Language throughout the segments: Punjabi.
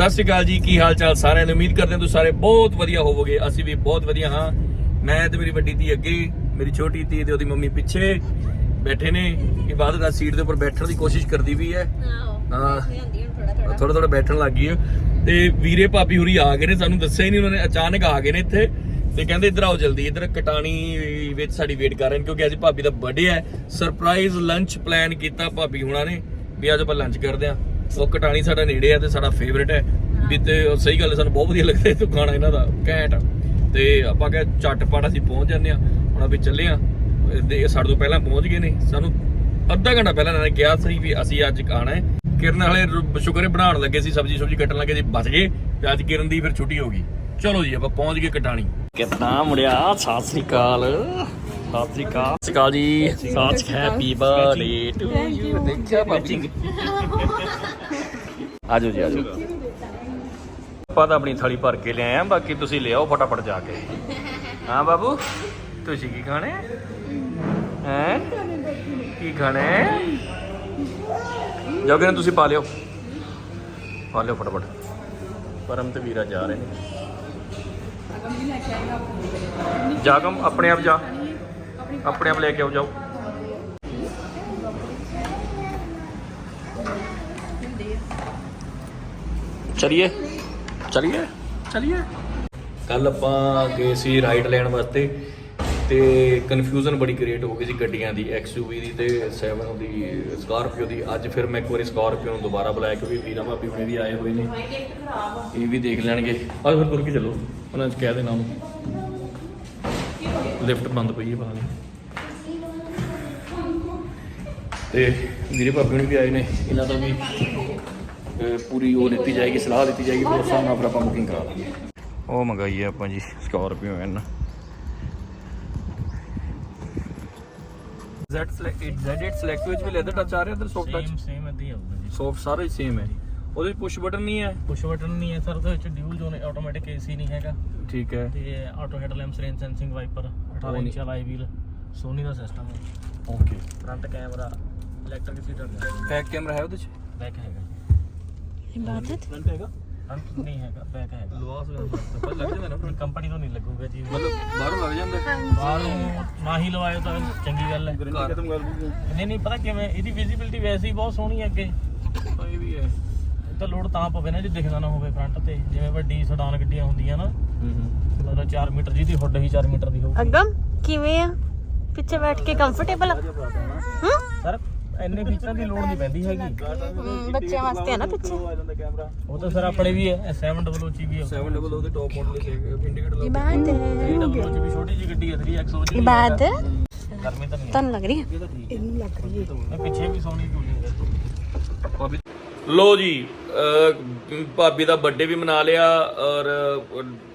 ਸਤਿ ਸ਼੍ਰੀ ਅਕਾਲ ਜੀ ਕੀ ਹਾਲ ਚਾਲ ਸਾਰਿਆਂ ਨੂੰ? ਉਮੀਦ ਕਰਦੇ ਹਾਂ ਤੁਸੀਂ ਸਾਰੇ ਬਹੁਤ ਵਧੀਆ ਹੋਵੋਗੇ। ਅਸੀਂ ਵੀ ਬਹੁਤ ਵਧੀਆ ਹਾਂ। ਮੈਂ ਤੇ ਮੇਰੀ ਵੱਡੀ ਧੀ ਅੱਗੇ ਮੇਰੀ ਛੋਟੀ ਧੀ ਤੇ ਉਹਦੀ ਮੰਮੀ ਪਿੱਛੇ ਬੈਠੇ ਨੇ। ਇਬਾਦਤ ਦਾ ਸੀਟ ਦੇ ਉੱਪਰ ਬੈਠਣ ਦੀ ਕੋਸ਼ਿਸ਼ ਕਰਦੀ ਵੀ ਹੈ। ਹਾਂ। ਥੋੜਾ ਥੋੜਾ ਬੈਠਣ ਲੱਗ ਗਈ ਹੈ। ਤੇ ਵੀਰੇ ਭਾਬੀ ਹੁਰੀ ਆ ਗਏ ਨੇ ਸਾਨੂੰ ਦੱਸਿਆ ਹੀ ਨਹੀਂ ਉਹਨਾਂ ਨੇ। ਅਚਾਨਕ ਆ ਗਏ ਨੇ ਇੱਥੇ ਤੇ ਕਹਿੰਦੇ ਇੱਧਰ ਆਓ ਜਲਦੀ। ਇੱਧਰ ਕਟਾਣੀ ਵਿੱਚ ਸਾਡੀ ਵੇਟ ਕਰ ਰਹੇ ਨੇ ਕਿਉਂਕਿ ਅੱਜ ਭਾਬੀ ਦਾ ਬਰਥਡੇ ਹੈ। ਸਰਪ੍ਰਾਈਜ਼ ਲੰਚ ਪਲਾਨ ਕੀਤਾ ਭਾਬੀ ਹੁਣਾਂ ਨੇ ਵੀ ਅੱਜ ਆਪਾਂ ਲੰਚ ਕਰਦੇ ਆ ਉਹ ਕਟਾਣੀ ਸਾਡਾ ਨੇੜੇ ਆ ਤੇ ਸਾਡਾ ਫੇਵਰੇਟ ਹੈ। ਵੀ ਤੇ ਉਹ ਸਹੀ ਗੱਲ ਹੈ ਸਾਨੂੰ ਬਹੁਤ ਵਧੀਆ ਲੱਗਦਾ ਇਹ ਖਾਣਾ ਇਹਨਾਂ ਦਾ ਘੈਂਟ ਤੇ ਆਪਾਂ ਕਿਹਾ ਝਟਪਟ ਅਸੀਂ ਪਹੁੰਚ ਜਾਂਦੇ ਆ ਹੁਣ අපි ਚੱਲੇ ਆ ਇਹ ਸਾਡੇ ਤੋਂ ਪਹਿਲਾਂ ਪਹੁੰਚ ਗਏ ਨੇ। ਸਾਨੂੰ ਅੱਧਾ ਘੰਟਾ ਪਹਿਲਾਂ ਇਹਨਾਂ ਨੇ ਕਿਹਾ ਸੀ ਵੀ ਅਸੀਂ ਅੱਜ ਖਾਣਾ ਹੈ। ਕਿਰਨ ਵਾਲੇ ਰ- ਸ਼ੁਕਰ ਹੈ ਬਣਾਉਣ ਲੱਗੇ ਸੀ ਸਬਜੀ ਸੁਬਜੀ ਕੱਟਣ ਲੱਗੇ ਸੀ ਬਚ ਗਏ। ਤੇ ਅੱਜ ਕਿਰਨ ਦੀ ਫਿਰ ਛੁੱਟੀ ਹੋ ਗਈ। ਚਲੋ ਜੀ ਆਪਾਂ ਪਹੁੰਚ ਗਏ ਕਟਾਣੀ। ਕਿੰਨਾ ਮੁੜਿਆ ਸਤਿ ਸ੍ਰੀ ਅਕਾਲ। ਸਤਿ ਸ੍ਰੀ ਅਕਾਲ। ਸਤਿ ਸ੍ਰੀ ਅਕਾਲ ਜੀ। ਸਤਿ ਹੈਪੀ ਬਰਥਡੇ ਟੂ ਯੂ ਦੇਖਿਆ ਭਾਬੀ। ਆਜੋ ਜੀ, ਆਜੋ। ਆਪਾਂ ਤਾਂ ਆਪਣੀ ਥਾਲੀ ਭਰ ਕੇ ਲਿਆਏ ਆ, ਬਾਕੀ ਤੁਸੀਂ ਲਿਆਓ ਫਟਾਫਟ ਜਾ ਕੇ। ਹਾਂ ਬਾਬੂ, ਤੁਸੀਂ ਕੀ ਖਾਣੇ? ਹੈ? ਕੀ ਖਾਣੇ? ਜੋਗੇ ਨੇ ਤੁਸੀਂ ਪਾ ਲਿਓ। ਪਾ ਲਿਓ ਫਟਾਫਟ। ਪਰਮ ਤੇ ਵੀਰਾ ਜਾ ਰਹੇ ਨੇ। ਜਾਗਮ, ਆਪਣੇ ਆਪ ਜਾ। ਆਪਣੇ ਆਪ ਲੈ ਕੇ ਆਓ, ਜਾਓ। ਚਲਿਏ? ਚਲਿਏ? ਚਲਿਏ? ਕੱਲ ਆਪਾਂ ਗਏ ਸੀ ਰਾਈਡ ਲੈਣ ਵਾਸਤੇ ਤੇ ਕਨਫਿਊਜ਼ਨ ਬੜੀ ਕ੍ਰੀਏਟ ਹੋ ਗਈ ਸੀ ਗੱਡੀਆਂ ਦੀ, XUV ਦੀ ਤੇ 7 ਦੀ ਸਕਾਰਪੀਓ ਦੀ। ਅੱਜ ਫਿਰ ਮੈਂ ਇੱਕ ਵਾਰੀ ਸਕਾਰਪੀਓ ਨੂੰ ਦੁਬਾਰਾ ਬੁਲਾਇਆ ਕਿਉਂਕਿ ਵੀਰਾ ਭਾਬੀ ਹੁਣੇ ਵੀ ਆਏ ਹੋਏ ਨੇ। ਇਹ ਵੀ ਦੇਖ ਲੈਣਗੇ। ਆ ਫਿਰ ਤੁਰ ਕੇ ਚੱਲੋ। ਉਹਨਾਂ ਨੂੰ ਕਹਿ ਦੇਣਾ ਉਹਨੂੰ। ਲਿਫਟ ਬੰਦ ਪਈ ਹੈ ਬਾਹਰ ਤੇ ਵੀਰੇ ਭਾਬੀ ਹੁਣੀ ਵੀ ਆਏ ਨੇ। ਇਹਨਾਂ ਦਾ ਵੀ ਪੂਰੀ ਉਹ ਦਿੱਤੀ ਜਾਏਗੀ ਸਲਾਹ ਦਿੱਤੀ ਜਾਏਗੀ ਫਿਰ ਉਸ ਹਿਸਾਬ ਨਾਲ ਫਿਰ ਆਪਾਂ ਬੁਕਿੰਗ ਕਰਾ ਲਾਂਗੇ। ਉਹ ਮੰਗਾਈ ਹੈ ਆਪਾਂ ਜੀ Scorpio N Z select Z8 select ਵਿੱਚ ਵੀ ਲੈਦਰ ਟੱਚ ਆ ਰਿਹਾ ਅੰਦਰ ਸੌਫਟ ਟੱਚ ਸੇਮ ਸੇਮ ਇਦਾਂ ਹੀ ਆਊਗਾ ਜੀ। ਸੌਫਟ ਸਾਰਾ ਹੀ ਸੇਮ ਹੈ ਉਹਦੇ ਪੁਸ਼ ਬਟਨ ਨਹੀਂ ਹੈ? ਪੁਸ਼ ਬਟਨ ਨਹੀਂ ਹੈ ਸਰ ਉਹਦੇ ਵਿੱਚ ਡਿਊਲ ਜ਼ੋਨ ਆਟੋਮੈਟਿਕ ਏਸੀ ਨਹੀਂ ਹੈਗਾ। ਠੀਕ ਹੈ। ਤੇ auto head lamps range sensing wiper 18 ਨਹੀਂ। ਇੰਚ ਵਾਲਾ ਵੀਲ ਸੋਨੀ ਦਾ ਸਿਸਟਮ ਹੈ। Okay front camera electric seater back camera ਹੈ ਉਹਦੇ ਚ ਬੈਕ ਹੈਗਾ ਇਬਾਦਤ? ਫਰੰਟ ਹੈਗਾ? ਫਰੰਟ ਨਹੀਂ ਹੈਗਾ ਬੈਕ ਹੈਗਾ। ਲਵਾਸ ਪਰ ਲੱਗ ਜਾਂਦਾ ਨਾ front? ਕੰਪਨੀ ਤੋਂ ਨਹੀਂ ਲੱਗੂਗਾ ਜੀ। ਮਤਲਬ ਬਾਹਰੋਂ ਲੱਗ ਜਾਂਦਾ। ਬਾਹਰੋਂ ਨਾ ਹੀ ਲਵਾਇਓ ਤਾਂ ਚੰਗੀ ਗੱਲ ਹੈ। ਘਰ ਖਤਮ ਕਰ ਦੂੰਗਾ। ਨਹੀਂ ਨਹੀਂ ਪਤਾ ਕਿਵੇਂ? ਇਹਦੀ ਵਿਜ਼ਿਬਿਲਟੀ ਵੈਸੇ ਹੀ ਬਹੁਤ ਸੋਹਣੀ ਹੈ ਅੱਗੇ। ਇਹ ਵੀ ਹੈ। ਇਹ ਤਾਂ ਲੋਡ ਤਾਂ ਪਵੇ ਨਾ ਜੇ ਦਿਖਦਾ ਨਾ ਹੋਵੇ ਫਰੰਟ ਤੇ। ਜਿਵੇਂ ਵੱਡੀ ਸਡਾਨ ਗੱਡੀਆਂ ਹੁੰਦੀਆਂ ਨਾ। ਹੂੰ ਹੂੰ। ਮਤਲਬ 4 ਮੀਟਰ ਜਿਹਦੀ ਹੁੱਡ ਵੀ 4 ਮੀਟਰ ਦੀ ਹੋਊ ਅਗਮ ਕਿਵੇਂ ਆ? ਪਿੱਛੇ ਬੈਠ ਕੇ ਕੰਫਰਟੇਬਲ ਹੂੰ? ਸਰ ਇੰਨੇ ਫੀਚਰਾਂ ਦੀ ਲੋੜ ਨਹੀਂ ਪੈਂਦੀ ਹੈਗੀ। ਹਮ, ਬੱਚਿਆਂ ਵਾਸਤੇ ਆ ਨਾ ਪਿੱਛੇ। ਉਹ ਤਾਂ ਸਰ ਆਪਣੇ ਵੀ ਹੈ 700 ਚ ਵੀ ਹੈ। 7 ਡਬਲ ਉਹਦੇ ਟੌਪ ਮਾਡਲ ਦੇ ਇੰਡੀਕੇਟਰ ਲੱਗ ਇਬਾਦਤ 300 ਚ ਵੀ ਛੋਟੀ ਜਿਹੀ ਗੱਡੀ ਹੈ 3XO ਚ ਇਬਾਦਤ ਗਰਮੀ ਤਾਂ ਨਹੀਂ ਤੁਹਾਨੂੰ ਲੱਗ ਰਹੀ ਹੈ? ਇਹ ਤਾਂ ਠੀਕ ਇਹਨੂੰ ਲੱਗ ਰਹੀ ਹੈ। ਪਿੱਛੇ ਵੀ ਸੋਹਣੀ ਹੈ। ਭਾਬੀ ਲੋ ਜੀ ਅਹ, ਭਾਬੀ ਦਾ ਬਰਥਡੇ ਵੀ ਮਨਾ ਲਿਆ ਔਰ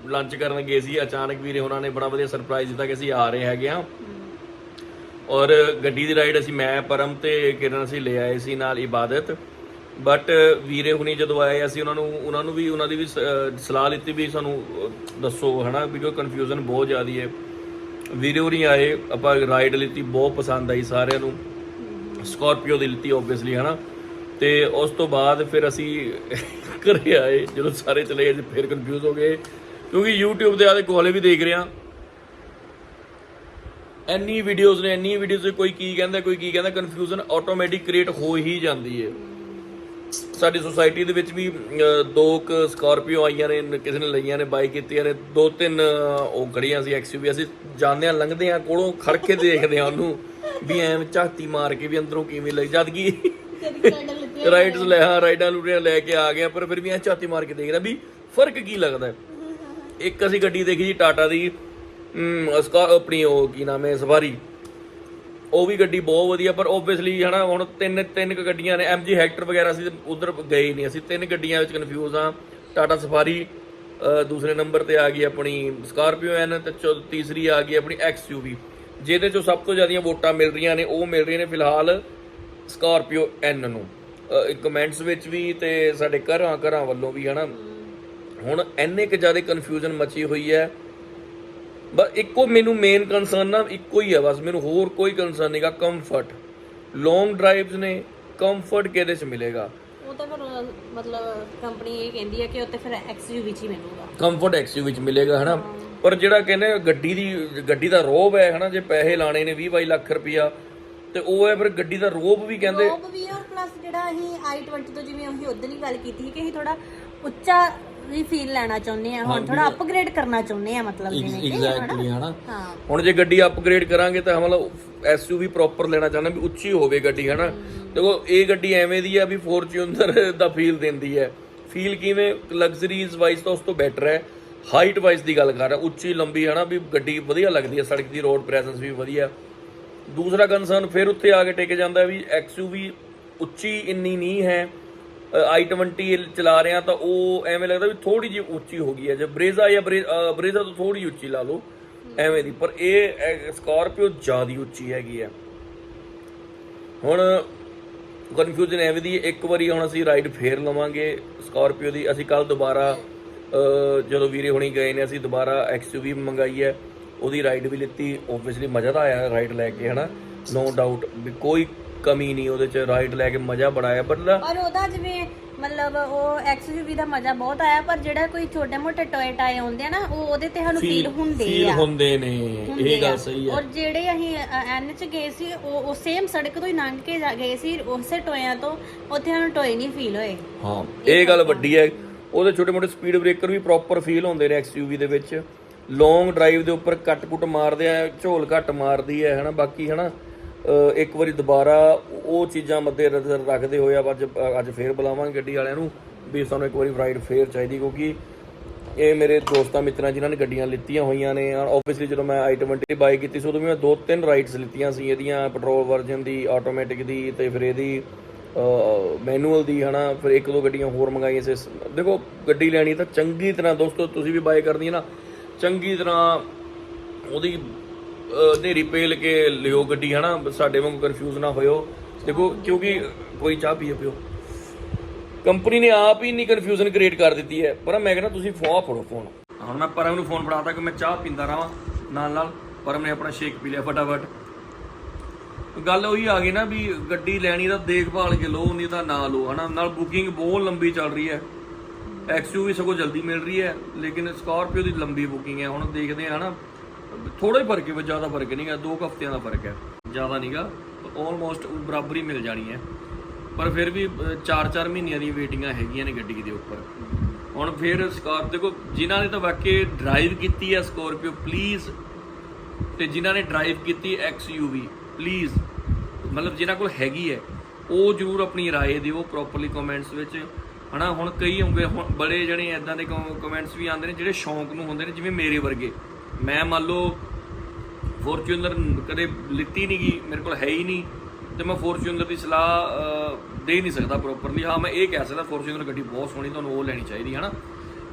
ਲੰਚ ਕਰਨ ਗਏ ਸੀ। ਅਚਾਨਕ ਵੀਰੇ ਉਹਨਾਂ ਨੇ ਬੜਾ ਵਧੀਆ ਸਰਪ੍ਰਾਈਜ਼ ਦਿੱਤਾ ਕਿ ਅਸੀਂ ਆ ਰਹੇ ਹੈਗੇ ਆ ਔਰ ਗੱਡੀ ਦੀ ਰਾਈਡ ਅਸੀਂ ਮੈਂ ਪਰਮ ਤੇ ਕਿਰਨ ਅਸੀਂ ਲੈ ਆਏ ਸੀ ਨਾਲ ਇਬਾਦਤ। ਬਟ ਵੀਰੇ ਹੁਣੀ ਜਦੋਂ ਆਏ ਅਸੀਂ ਉਹਨਾਂ ਨੂੰ ਉਹਨਾਂ ਨੂੰ ਵੀ ਉਹਨਾਂ ਦੀ ਵੀ ਸ- ਸਲਾਹ ਲਿੱਤੀ ਵੀ ਸਾਨੂੰ ਅਹ, ਦੱਸੋ ਹਨਾ ਵੀ ਕੋਈ ਕਨਫਿਊਜ਼ਨ ਬਹੁਤ ਜ਼ਿਆਦੀ ਹੈ। ਵੀਰੇ ਹੁਣੀ ਆਏ ਆਪਾਂ ਰਾਈਡ ਲਿੱਤੀ ਬਹੁਤ ਪਸੰਦ ਆਈ ਸਾਰਿਆਂ ਨੂੰ। ਸਕਾਰਪੀਓ ਦੀ ਲਿੱਤੀ ਓਬਵੀਅਸਲੀ ਹਨਾ। ਤੇ ਉਸ ਤੋਂ ਬਾਅਦ ਫਿਰ ਅਸੀਂ ਘਰੇ ਆਏ ਜਦੋਂ ਸਾਰੇ ਚਲੇ ਗਏ ਅਸੀਂ ਫਿਰ ਕਨਫਿਊਜ਼ ਹੋ ਗਏ। ਕਿਉਂਕਿ YouTube ਤੇ ਆਦੇ ਕੋਲੇ ਵੀ ਦੇਖ ਰਿਹਾ ਇੰਨੀ ਵੀਡੀਓਜ਼ ਨੇ, ਇੰਨੀ ਵੀਡੀਓਜ਼ ਕੋਈ ਕੀ ਕਹਿੰਦਾ, ਕੋਈ ਕੀ ਕਹਿੰਦਾ ਕਨਫਿਊਜ਼ਨ ਆਟੋਮੈਟਿਕ ਕ੍ਰੀਏਟ ਹੋ ਹੀ ਜਾਂਦੀ ਹੈ। ਸਾਡੀ ਸੁਸਾਇਟੀ ਦੇ ਵਿੱਚ ਵੀ ਦੋ ਕ ਸਕਾਰਪੀਓ ਆਈਆਂ ਨੇ ਕਿਸੇ ਨੇ ਲਈਆਂ ਨੇ ਬਾਈ ਕੀਤੀਆਂ ਨੇ, ਦੋ ਤਿੰਨ ਉਹ ਖੜੀਆਂ ਸੀ ਐਕਸਯੂਵੀ ਅਸੀਂ ਜਾਂਦੇ ਆ ਲੰਘਦੇ ਆ ਕੋਲੋਂ ਖੜ ਕੇ ਦੇਖਦੇ ਆ ਉਹਨੂੰ, ਵੀ ਐਵੇਂ ਝਾਤੀ ਮਾਰ ਕੇ ਵੀ ਅੰਦਰੋਂ ਕਿਵੇਂ ਲਈ, ਜਦ ਕਿ ਰਾਈਡਸ ਲੈ, ਹਾਂ ਰਾਈਡਾਂ ਲੂੜੀਆਂ ਲੈ ਕੇ ਆ ਗਿਆ, ਪਰ ਫਿਰ ਵੀ ਐ ਝਾਤੀ ਮਾਰ ਕੇ ਦੇਖਦਾ ਵੀ ਫ਼ਰਕ ਕੀ ਲੱਗਦਾ ਇੱਕ ਅਸੀਂ ਗੱਡੀ ਦੇਖੀ ਜੀ, ਟਾਟਾ ਦੀ ਅਮ, ਸਕਾ ਆਪਣੀ ਉਹ ਕੀ ਨਾਮ ਹੈ ਸਫਾਰੀ ਉਹ ਵੀ ਗੱਡੀ ਬਹੁਤ ਵਧੀਆ ਪਰ ਓਬਵੀਅਸਲੀ ਹਨਾ ਹੁਣ ਤਿੰਨ ਤਿੰਨ ਕੁ ਗੱਡੀਆਂ ਨੇ ਐਮਜੀ ਹੈਕਟਰ ਵਗੈਰਾ ਅਸੀਂ ਉਧਰ ਗਏ ਨਹੀਂ ਅਸੀਂ ਤਿੰਨ ਗੱਡੀਆਂ ਵਿੱਚ ਕਨਫਿਊਜ਼ ਆ ਟਾਟਾ ਸਫਾਰੀ ਦੂਸਰੇ ਨੰਬਰ ਤੇ ਆ ਗਈ ਆਪਣੀ ਸਕਾਰਪੀਓ ਐਨ ਤੇ ਚੌ- ਤੀਸਰੀ ਆ ਗਈ ਆਪਣੀ ਐਕਸਯੂਵੀ ਜਿਹਦੇ ਚੋਂ ਸਭ ਤੋਂ ਜ਼ਿਆਦੀਆਂ ਵੋਟਾਂ ਮਿਲ ਰਹੀਆਂ ਨੇ ਉਹ ਮਿਲ ਰਹੀਆਂ ਨੇ ਫਿਲਹਾਲ ਸਕਾਰਪੀਓ ਐਨ ਨੂੰ। ਕਮੈਂਟਸ ਵਿੱਚ ਵੀ ਤੇ ਸਾਡੇ ਘਰਾਂ ਘਰਾਂ ਵੱਲੋਂ ਵੀ ਹਨਾ। ਹੁਣ ਇੰਨੇ ਕੁ ਜ਼ਿਆਦਾ ਕਨਫਿਊਜ਼ਨ ਮਚੀ ਹੋਈ ਹੈ ਬਸ ਇੱਕੋ ਮੈਨੂੰ ਮੇਨ ਕੰਸਰਨ ਨਾ ਇੱਕੋ ਹੀ ਹੈ ਬਸ ਮੈਨੂੰ ਹੋਰ ਕੋਈ ਕੰਸਰਨ ਨਹੀਂਗਾ ਕੰਫਰਟ ਲੌਂਗ ਡਰਾਈਵਸ ਨੇ ਕੰਫਰਟ ਕਿਹਦੇ ਚ ਮਿਲੇਗਾ? ਤਾਂ ਫਿਰ ਮਤਲਬ ਕੰਪਨੀ ਇਹ ਕਹਿੰਦੀ ਹੈ ਕਿ ਉੱਤੇ ਫਿਰ ਐਕਸਯੂਵੀ ਚ ਹੀ ਮਿਲੂਗਾ। ਕੰਫਰਟ ਐਕਸਿਵ ਵਿੱਚ ਮਿਲੇਗਾ ਹਨਾ? ਪਰ ਜਿਹੜਾ ਕਹਿੰਦੇ ਆ ਗੱਡੀ ਦੀ ਗੱਡੀ ਦਾ ਰੋਬ ਹੈ ਹਨਾ? ਜੇ ਪੈਸੇ ਲਾਣੇ ਨੇ 20 22 ਲੱਖ ਰੁਪਇਆ ਤੇ ਉਹ ਹੈ ਫਿਰ ਗੱਡੀ ਦਾ ਰੋਬ ਵੀ ਕਹਿੰਦੇ ਰੋਬ ਵੀ ਔਰ ਪਲੱਸ ਜਿਹੜਾ ਅਸੀਂ i20 ਤੋਂ ਜਿਵੇਂ ਅਸੀਂ ਉਦੋਂ ਹੀ ਗੱਲ ਕੀਤੀ ਸੀ ਕਿ ਅਸੀਂ ਥੋੜਾ ਉੱਚਾ ਵੀ ਫੀਲ ਲੈਣਾ ਚਾਹੁੰਦੇ ਆ। ਹੁਣ ਥੋੜਾ ਅਪਗ੍ਰੇਡ ਕਰਨਾ ਚਾਹੁੰਦੇ ਆ ਮਤਲਬ ਜਿਵੇਂ ਕਿ ਐਗਜ਼ੈਕਟਲੀ ਹਨਾ? ਹਾਂ। ਹੁਣ ਜੇ ਗੱਡੀ ਅਪਗ੍ਰੇਡ ਕਰਾਂਗੇ ਤਾਂ ਮਤਲਬ ਐਸਯੂਵੀ ਪ੍ਰੋਪਰ ਲੈਣਾ ਚਾਹੁੰਦੇ ਵੀ ਉੱਚੀ ਹੋਵੇ ਗੱਡੀ ਹਨਾ? ਦੇਖੋ ਇਹ ਗੱਡੀ ਐਵੇਂ ਦੀ ਆ ਵੀ ਫੋਰਚੂਨਰ ਦਾ ਫੀਲ ਦਿੰਦੀ ਹੈ ਫੀਲ ਕਿਵੇਂ? ਲਗਜ਼ਰੀਜ਼ ਵਾਈਜ਼ ਤਾਂ ਉਸ ਤੋਂ ਬੈਟਰ ਹੈ। ਹਾਈਟ ਵਾਈਜ਼ ਦੀ ਗੱਲ ਕਰ ਰਿਹਾ ਉੱਚੀ ਲੰਬੀ ਹਨਾ? ਵੀ ਗੱਡੀ ਵਧੀਆ ਲੱਗਦੀ ਹੈ ਸੜਕ ਦੀ ਰੋਡ ਪ੍ਰੈਜ਼ੈਂਸ ਵੀ ਵਧੀਆ। ਦੂਸਰਾ ਕੰਸਰਨ ਫਿਰ ਉੱਥੇ ਆ ਕੇ ਟਿਕ ਜਾਂਦਾ ਵੀ ਐਕਸਯੂਵੀ ਉੱਚੀ ਇੰਨੀ ਨਹੀਂ ਹੈ। I20 ਚਲਾ ਰਹੇ ਰਿਹਾ ਤਾਂ ਉਹ ਐਵੇਂ ਲੱਗਦਾ ਵੀ ਥੋੜੀ ਜਿਹੀ ਉੱਚੀ ਹੋ ਗਈ ਹੈ, ਜੇ ਬਰੇਜ਼ਾ ਜਾਂ ਬਰੇਜ਼ਾ ਤੋਂ ਥੋੜੀ ਉੱਚੀ ਲਾ ਲਓ, ਐਵੇਂ ਦੀ। ਪਰ ਇਹ ਸਕਾਰਪੀਓ ਜ਼ਿਆਦਾ ਉੱਚੀ ਹੈਗੀ ਹੈ। ਹੁਣ ਕਨਫਿਊਜ਼ਨ ਐਵੇਂ ਦੀ ਇੱਕ ਵਾਰੀ ਹੁਣ ਅਸੀਂ ਰਾਈਡ ਫੇਰ ਲਵਾਂਗੇ ਸਕਾਰਪੀਓ ਦੀ। ਅਸੀਂ ਕੱਲ ਦੁਬਾਰਾ ਜਦੋਂ ਵੀਰੇ ਹੁਣੀ ਗਏ ਨੇ, ਅਸੀਂ ਦੁਬਾਰਾ ਐਕਸਯੂਵੀ ਮੰਗਾਈ ਹੈ। ਉਹਦੀ ਰਾਈਡ ਵੀ ਲਿੱਤੀ। ਓਬਵੀਅਸਲੀ ਮਜ਼ਾ ਤਾਂ ਆਇਆ ਰਾਈਡ ਲੈ ਕੇ, ਹਨਾ? ਨੋ ਡਾਊਟ ਵੀ ਕੋਈ ਕਮੀ ਨਹੀਂ ਉਹਦੇ ਚ ਰਾਈਡ ਲੈ ਕੇ ਮਜ਼ਾ ਬੜਾ ਆਇਆ ਪਰ ਔਰ ਉਹਦਾ ਜਿਵੇਂ ਮਤਲਬ ਉਹ ਐਕਸਯੂਵੀ ਦਾ ਮਜ਼ਾ ਬਹੁਤ ਆਇਆ ਪਰ ਜਿਹੜਾ ਕੋਈ ਛੋਟੇ ਮੋਟੇ ਟੋਏ ਟਾਏ ਹੁੰਦੇ ਆ ਨਾ ਉਹ ਉਹਦੇ ਤੇ ਸਾਨੂੰ ਫੀਲ ਹੁੰਦੇ ਫੀਲ ਆ। ਹੁੰਦੇ ਨੇ ਇਹ ਗੱਲ ਸਹੀ ਹੈ ਔਰ ਜਿਹੜੇ ਅਸੀਂ ਐਨ ਚ ਗਏ ਸੀ ਉਹ ਉਹ ਸੇਮ ਸੜਕ ਤੋਂ ਹੀ ਲੰਘ ਕੇ ਜਾ ਗਏ ਸੀ ਉਸੇ ਟੋਇਆਂ ਤੋਂ ਉੱਥੇ ਸਾਨੂੰ ਟੋਏ ਨਹੀਂ ਫੀਲ ਹੋਏ। ਹਾਂ ਇਹ ਗੱਲ ਵੱਡੀ ਹੈ। ਉਹਦੇ ਛੋਟੇ ਮੋਟੇ ਸਪੀਡ ਬ੍ਰੇਕਰ ਵੀ ਪ੍ਰੋਪਰ ਫੀਲ ਹੁੰਦੇ ਨੇ ਐਕਸਯੂਵੀ ਦੇ ਵਿੱਚ। ਲੌਂਗ ਡਰਾਈਵ ਦੇ ਉੱਪਰ ਕੱਟ-ਕੁੱਟ ਮਾਰਦੇ ਆ ਝੋਲ ਘੱਟ ਮਾਰਦੀ ਹੈ ਹਨਾ ਬਾਕੀ ਹਨਾ। ਇੱਕ ਵਾਰੀ ਦੁਬਾਰਾ ਉਹ ਚੀਜ਼ਾਂ ਮੱਦੇ ਨਜ਼ਰ ਰੱਖਦੇ ਹੋਏ ਆ ਅੱਜ ਅੱਜ ਫੇਰ ਬੁਲਾਵਾਂਗੇ ਗੱਡੀ ਵਾਲਿਆਂ ਨੂੰ ਵੀ ਸਾਨੂੰ ਇੱਕ ਵਾਰੀ ਰਾਈਡ ਫੇਰ ਚਾਹੀਦੀ ਕਿਉਂਕਿ ਇਹ ਮੇਰੇ ਦੋਸਤਾਂ ਮਿੱਤਰਾਂ ਜਿਨ੍ਹਾਂ ਨੇ ਗੱਡੀਆਂ ਲਿੱਤੀਆਂ ਹੋਈਆਂ ਨੇ। ਆਬਵੀਅਸਲੀ ਜਦੋਂ ਮੈਂ i20 ਬਾਈ ਕੀਤੀ ਸੀ, ਉਦੋਂ ਵੀ ਮੈਂ ਦੋ ਤਿੰਨ ਰਾਈਡਸ ਲਿੱਤੀਆਂ ਸੀ ਇਹਦੀਆਂ ਪੈਟਰੋਲ ਵਰਜਨ ਦੀ ਆਟੋਮੈਟਿਕ ਦੀ ਤੇ ਫਿਰ ਇਹਦੀ ਮੈਨੂਅਲ ਦੀ, ਹਨਾ। ਫਿਰ ਇੱਕ ਦੋ ਗੱਡੀਆਂ ਹੋਰ ਮੰਗਾਈਆਂ ਸੀ। ਦੇਖੋ, ਗੱਡੀ ਲੈਣੀ ਤਾਂ ਚੰਗੀ ਤਰ੍ਹਾਂ ਦੋਸਤੋ, ਤੁਸੀਂ ਵੀ ਬਾਈ ਕਰਨੀ ਹੈ ਨਾ, ਚੰਗੀ ਤਰ੍ਹਾਂ ਉਹਦੀ ਨੇਰੀ ਪੇਲ ਕੇ ਲਿਓ ਗੱਡੀ, ਹਨਾ? ਸਾਡੇ ਵਾਂਗ ਕਨਫਿਊਜ਼ ਨਾ ਹੋਇਓ। ਦੇਖੋ, ਕਿਉਂਕਿ ਕੋਈ ਚਾਹ ਪੀਓ ਪਿਓ। ਕੰਪਨੀ ਨੇ ਆਪ ਹੀ ਨਹੀਂ ਕਨਫਿਊਜ਼ਨ ਕ੍ਰੀਏਟ ਕਰ ਦਿੱਤੀ ਹੈ। ਪਰ ਮੈਂ ਕਹਿੰਦਾ ਤੁਸੀਂ ਫੋਨ ਫੜੋ, ਫੋਨ। ਹੁਣ ਮੈਂ ਪਰਮ ਨੂੰ ਫੋਨ ਫੜਾਤਾ ਕਿ ਮੈਂ ਚਾਹ ਪੀਂਦਾ ਰਹਾਂ ਨਾਲ ਨਾਲ। ਪਰਮ ਨੇ ਆਪਣਾ ਸ਼ੇਕ ਪੀ ਲਿਆ ਫਟਾਫਟ। ਗੱਲ ਉਹੀ ਆ ਗਈ ਨਾ ਵੀ ਗੱਡੀ ਲੈਣੀ ਦਾ ਦੇਖਭਾਲ ਕੇ ਲਓ, ਨਹੀਂ ਤਾਂ ਨਾ ਲਓ, ਹਨਾ? ਨਾਲ ਬੁਕਿੰਗ ਬਹੁਤ ਲੰਬੀ ਚੱਲ ਰਹੀ ਹੈ। ਐਕਸਯੂਵੀ ਸਗੋਂ ਜਲਦੀ ਮਿਲ ਰਹੀ ਹੈ, ਲੇਕਿਨ ਸਕਾਰਪੀਓ ਦੀ ਲੰਬੀ ਬੁਕਿੰਗ ਹੈ। ਹੁਣ ਦੇਖਦੇ ਆ ਹਨਾ? ਥੋੜਾ ਹੀ ਫਰਕ ਹੈ ਬਸ ਜ਼ਿਆਦਾ ਫਰਕ ਨਹੀਂਗਾ ਦੋ ਕੁ ਹਫ਼ਤਿਆਂ ਦਾ ਫਰਕ ਹੈ ਜ਼ਿਆਦਾ ਨਹੀਂਗਾ ਆਲਮੋਸਟ ਬਰਾਬਰ ਹੀ ਮਿਲ ਜਾਣੀ ਹੈ ਪਰ ਫਿਰ ਵੀ 4-4 ਮਹੀਨਿਆਂ ਦੀ ਵੇਟਿੰਗਾਂ ਹੈਗੀਆਂ ਨੇ ਗੱਡੀ ਦੇ ਉੱਪਰ ਹੁਣ ਫਿਰ ਸਕਾਰਪ ਦੇਖੋ ਜਿਨ੍ਹਾਂ ਨੇ ਤਾਂ ਵਾਕਈ ਡਰਾਈਵ ਕੀਤੀ ਹੈ ਸਕਾਰਪੀਓ ਪਲੀਜ਼ ਤੇ ਜਿਨ੍ਹਾਂ ਨੇ ਡਰਾਈਵ ਕੀਤੀ ਐਕਸਯੂਵੀ ਪਲੀਜ਼ ਮਤਲਬ ਜਿਨ੍ਹਾਂ ਕੋਲ ਹੈਗੀ ਹੈ ਉਹ ਜਰੂਰ ਆਪਣੀ رائے ਦਿਓ ਪ੍ਰੋਪਰਲੀ ਕਮੈਂਟਸ ਵਿੱਚ ਹਨਾ ਹੁਣ ਕਈ ਹੋਣਗੇ ਹੁਣ ਬੜੇ ਜਣੇ ਐਦਾਂ ਦੇ ਕਮੈਂਟਸ ਵੀ ਆਉਂਦੇ ਨੇ ਜਿਹੜੇ ਸ਼ੌਂਕ ਨੂੰ ਹੁੰਦੇ ਨੇ ਜਿਵੇਂ ਮੇਰੇ ਵਰਗੇ ਮੈਂ ਮੰਨ ਲਓ ਫੋਰਚੂਨਰ ਕਦੇ ਲਿੱਤੀ ਨਹੀਂ ਗਈ ਮੇਰੇ ਕੋਲ ਹੈ ਹੀ ਨਹੀਂ ਤੇ ਮੈਂ ਫੋਰਚੂਨਰ ਦੀ ਸਲਾਹ ਦੇ ਨਹੀਂ ਸਕਦਾ ਪ੍ਰੋਪਰਲੀ ਹਾਂ ਮੈਂ ਇਹ ਕਹਿ ਸਕਦਾ ਫੋਰਚੂਨਰ ਗੱਡੀ ਬਹੁਤ ਸੋਹਣੀ ਤੁਹਾਨੂੰ ਉਹ ਲੈਣੀ ਚਾਹੀਦੀ ਹੈ ਨਾ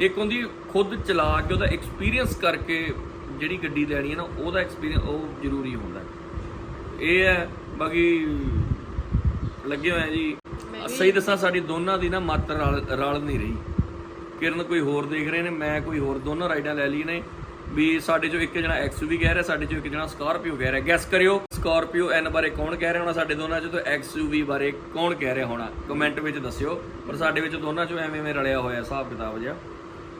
ਇੱਕ ਹੁੰਦੀ ਖੁਦ ਚਲਾ ਕੇ ਉਹਦਾ ਐਕਸਪੀਰੀਅੰਸ ਕਰਕੇ ਜਿਹੜੀ ਗੱਡੀ ਲੈਣੀ ਹੈ ਨਾ ਉਹਦਾ ਐਕਸਪੀਰੀਅੰਸ ਉਹ ਜ਼ਰੂਰੀ ਹੁੰਦਾ। ਇਹ ਹੈ ਬਾਕੀ ਲੱਗੇ ਹੋਏ ਜੀ। ਸਹੀ ਦੱਸਾਂ ਸਾਡੀ ਦੋਨਾਂ ਦੀ ਨਾ ਮੱਤ ਰਲ ਰਲ ਨਹੀਂ ਰਹੀ। ਕਿਰਨ ਕੋਈ ਹੋਰ ਦੇਖ ਰਹੇ ਨੇ ਮੈਂ ਕੋਈ ਹੋਰ ਦੋਨੋਂ ਰਾਈਡਾਂ ਲੈ ਲਈ ਨੇ। ਵੀ ਸਾਡੇ ਚੋਂ ਇੱਕ ਜਣਾ ਐਕਸਯੂਵੀ ਕਹਿ ਰਿਹਾ, ਸਾਡੇ ਚੋਂ ਇੱਕ ਜਣਾ ਸਕਾਰਪੀਓ ਕਹਿ ਰਿਹਾ। ਗੈਸ ਕਰਿਓ ਸਕਾਰਪੀਓ ਐਨ ਬਾਰੇ ਕੌਣ ਕਹਿ ਰਿਹਾ ਹੋਣਾ? ਸਾਡੇ ਦੋਨਾਂ ਚੋਂ ਤੇ ਐਕਸਯੂਵੀ ਬਾਰੇ ਕੌਣ ਕਹਿ ਰਿਹਾ ਹੋਣਾ? ਕਮੈਂਟ ਵਿੱਚ ਦੱਸਿਓ। ਪਰ ਸਾਡੇ ਵਿੱਚ ਦੋਨਾਂ ਚੋਂ ਐਵੇਂ ਐਵੇਂ ਰਲਿਆ ਹੋਇਆ ਹਿਸਾਬ ਕਿਤਾਬ ਜਿਹਾ।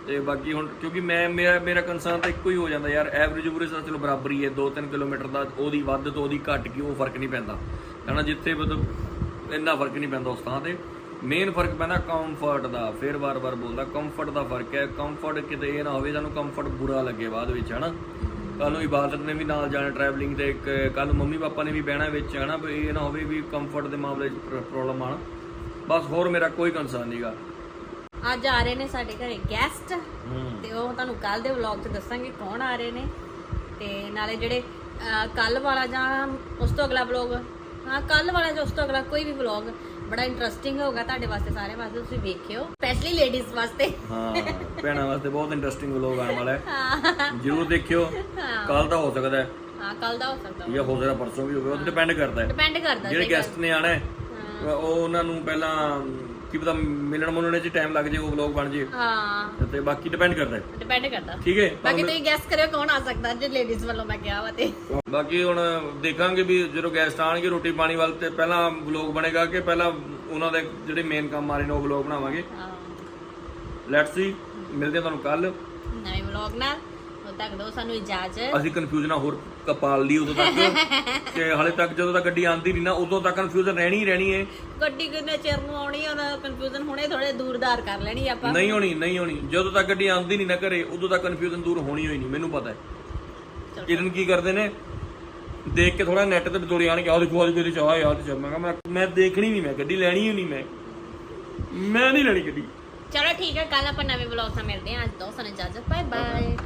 ਤੇ ਬਾਕੀ ਹੁਣ, ਕਿਉਂਕਿ ਮੈਂ, ਮੇਰਾ ਮੇਰਾ ਕੰਸਰਨ ਤਾਂ ਇੱਕੋ ਹੀ ਹੋ ਜਾਂਦਾ ਯਾਰ। ਐਵਰੇਜ ਉਵਰੇਜ ਤਾਂ ਚਲੋ ਬਰਾਬਰ ਹੀ ਹੈ। 2-3 ਕਿਲੋਮੀਟਰ ਦਾ ਉਹਦੀ ਵੱਧ ਤੋਂ ਉਹਦੀ ਘੱਟ ਕੀ ਉਹ ਫ਼ਰਕ ਨਹੀਂ ਪੈਂਦਾ। ਹਨਾ, ਜਿੱਥੇ ਮਤਲਬ ਇੰਨਾ ਫ਼ਰਕ ਨਹੀਂ ਪੈਂਦਾ ਉਸ ਥਾਂ ਤੇ। ਮੇਨ ਫ਼ਰਕ ਪੈਂਦਾ ਕੰਫਰਟ ਦਾ ਫਿਰ ਵਾਰ-ਵਾਰ ਬੋਲਦਾ ਕੰਫਰਟ ਦਾ ਫ਼ਰਕ ਹੈ। ਕੰਫਰਟ ਕਿਤੇ ਇਹ ਨਾ ਹੋਵੇ ਸਾਨੂੰ ਕੰਫਰਟ ਬੁਰਾ ਲੱਗੇ ਬਾਅਦ ਵਿੱਚ ਹਨਾ? ਕੱਲ ਨੂੰ ਇਬਾਦਤ ਨੇ ਵੀ ਨਾਲ ਜਾਣਾ ਟਰੈਵਲਿੰਗ ਤੇ ਇੱਕ ਕੱਲ ਨੂੰ ਮੰਮੀ ਪਾਪਾ ਨੇ ਵੀ ਬਹਿਣਾ ਵਿੱਚ ਹਨਾ? ਇਹ ਨਾ ਹੋਵੇ ਵੀ ਕੰਫਰਟ ਦੇ ਮਾਮਲੇ 'ਚ ਪ੍ਰੋਬਲਮ ਆਣ ਬਸ ਹੋਰ ਮੇਰਾ ਕੋਈ ਕੰਸਰਨ ਨਹੀਂਗਾ ਅੱਜ ਆ ਰਹੇ ਨੇ ਸਾਡੇ ਘਰੇ ਗੈਸਟ ਤੇ ਉਹ ਤੁਹਾਨੂੰ ਕੱਲ ਦੇ ਵਲੌਗ 'ਚ ਦੱਸਾਂਗੇ ਕੌਣ ਆ ਰਹੇ ਨੇ। ਤੇ ਨਾਲੇ ਜਿਹੜੇ ਕੱਲ ਵਾਲਾ ਜਾਂ ਉਸ ਤੋਂ ਅਗਲਾ ਵਲੌਗ ਹਾਂ ਕੱਲ ਵਾਲਾ ਜਾਂ ਉਸ ਤੋਂ ਅਗਲਾ ਕੋਈ ਵੀ ਵਲੌਗ ਬੜਾ ਇੰਟਰਸਟਿੰਗ ਹੋਗਾ ਤੁਹਾਡੇ ਵਾਸਤੇ ਸਾਰੇ ਵਾਸਤੇ ਤੁਸੀਂ ਵੇਖਿਓ ਸਪੈਸ਼ਲੀ ਲੇਡੀਜ਼ ਵਾਸਤੇ। ਹਾਂ ਭੈਣਾਂ ਵਾਸਤੇ ਬਹੁਤ ਇੰਟਰਸਟਿੰਗ ਵਲੋਗ ਆਉਣ ਵਾਲਾ ਹੈ। ਜਰੂਰ ਦੇਖਿਓ ਕੱਲ ਦਾ ਹੋ ਸਕਦਾ ਹੈ। ਹਾਂ ਕੱਲ ਦਾ ਹੋ ਸਕਦਾ। ਜਾਂ ਹੋ ਸਕਦਾ ਪਰਸੋਂ ਵੀ ਹੋਵੇ ਉਹ ਡਿਪੈਂਡ ਕਰਦਾ ਹੈ। ਡਿਪੈਂਡ ਕਰਦਾ ਜਿਹੜੇ ਗੈਸਟ ਨੇ ਆਣਾ ਹੈ। ਉਹ ਉਹਨਾਂ ਨੂੰ ਪਹਿਲਾਂ ਕੀ ਪਤਾ ਮਿਲਣ ਮੁਲਣ ਚ ਟਾਈਮ ਲੱਗ ਜੇ ਉਹ ਵਲੌਗ ਬਣ ਜੇ। ਹਾਂ। ਤੇ ਬਾਕੀ ਡਿਪੈਂਡ ਕਰਦਾ ਹੈ। ਡਿਪੈਂਡ ਕਰਦਾ। ਠੀਕ ਹੈ? ਬਾਕੀ ਤੁਸੀਂ ਗੈਸ ਕਰਿਓ ਕੌਣ ਆ ਸਕਦਾ ਜੇ ਲੇਡੀਜ਼ ਵੱਲੋਂ ਮੈਂ ਕਿਹਾ ਵਾ ਤੇ। ਬਾਕੀ ਹੁਣ ਦੇਖਾਂਗੇ ਵੀ ਜਦੋਂ ਗੈਸਟ ਆਣਗੇ ਰੋਟੀ ਪਾਣੀ ਵੱਲ ਤੇ ਪਹਿਲਾਂ ਵਲੌਗ ਬਣੇਗਾ ਕਿ ਪਹਿਲਾਂ ਉਹਨਾਂ ਦੇ ਜਿਹੜੇ ਮੇਨ ਕੰਮ ਆ ਰਹੇ ਨੇ ਉਹ ਵਲੌਗ ਬਣਾਵਾਂਗੇ। ਹਾਂ। ਲੈਟਸ ਸੀ ਮਿਲਦੇ ਹਾਂ ਤੁਹਾਨੂੰ ਕੱਲ ਨਵੇਂ ਵਲੌਗ ਨਾਲ। ਉਦੋਂ ਤੱਕ ਦੋ ਸਾਨੂੰ ਇਜਾਜ਼ਤ। ਅਸੀਂ ਕਨਫਿਊਜ਼ਨ ਹੋਰ ਕਪਾਲ ਲਈ ਉਦੋਂ ਤੱਕ। ਕਿ ਹਾਲੇ ਤੱਕ ਜਦੋਂ ਤੱਕ ਗੱਡੀ ਆਂਦੀ ਨਹੀਂ ਨਾ ਉਦੋਂ ਤੱਕ ਕਨਫਿਊਜ਼ਨ ਰਹਿਣੀ ਹੀ ਰਹਿਣੀ ਹੈ ਗੱਡੀ ਕਿੰਨੇ ਚਿਰ ਨੂੰ ਆਉਣੀ ਉਹਦਾ ਕਨਫਿਊਜ਼ਨ ਹੁਣੇ ਥੋੜੇ ਦੂਰਦਾਰ ਕਰ ਲੈਣੀ ਆਪਾਂ। ਨਹੀਂ ਹੋਣੀ ਨਹੀਂ ਹੋਣੀ। ਜਦੋਂ ਤੱਕ ਗੱਡੀ ਆਂਦੀ ਨਹੀਂ ਨਾ ਘਰੇ ਉਦੋਂ ਤੱਕ ਕਨਫਿਊਜ਼ਨ ਦੂਰ ਹੋਣੀ ਹੋਈ ਨਹੀਂ ਮੈਨੂੰ ਪਤਾ ਹੈ। ਕਿਰਨ ਕੀ ਕਰਦੇ ਨੇ? ਦੇਖ ਕੇ ਥੋੜਾ ਨੈਟ ਤੇ ਬਤੋੜੀ ਆਣ ਕੇ ਆਹ ਦੇਖੋ ਆਹ ਦੇਖੋ ਇਹਦੇ ਚ ਆਹ ਯਾਰ ਤੇ ਮੈਂ ਕਿਹਾ ਮੈਂ ਮੈਂ ਦੇਖਣੀ ਨਹੀਂ ਮੈਂ ਗੱਡੀ ਲੈਣੀ ਹੀ ਨਹੀਂ ਮੈਂ। ਮੈਂ ਨਹੀਂ ਲੈਣੀ ਗੱਡੀ। ਚਲੋ ਠੀਕ ਹੈ ਕੱਲ ਆਪਾਂ ਨਵੇਂ ਵਲੌਗ ਨਾਲ ਮਿਲਦੇ ਹਾਂ। ਅੱਜ ਦੋ ਸਾਨੂੰ ਇਜਾਜ਼ਤ ਬਾਏ ਬਾਏ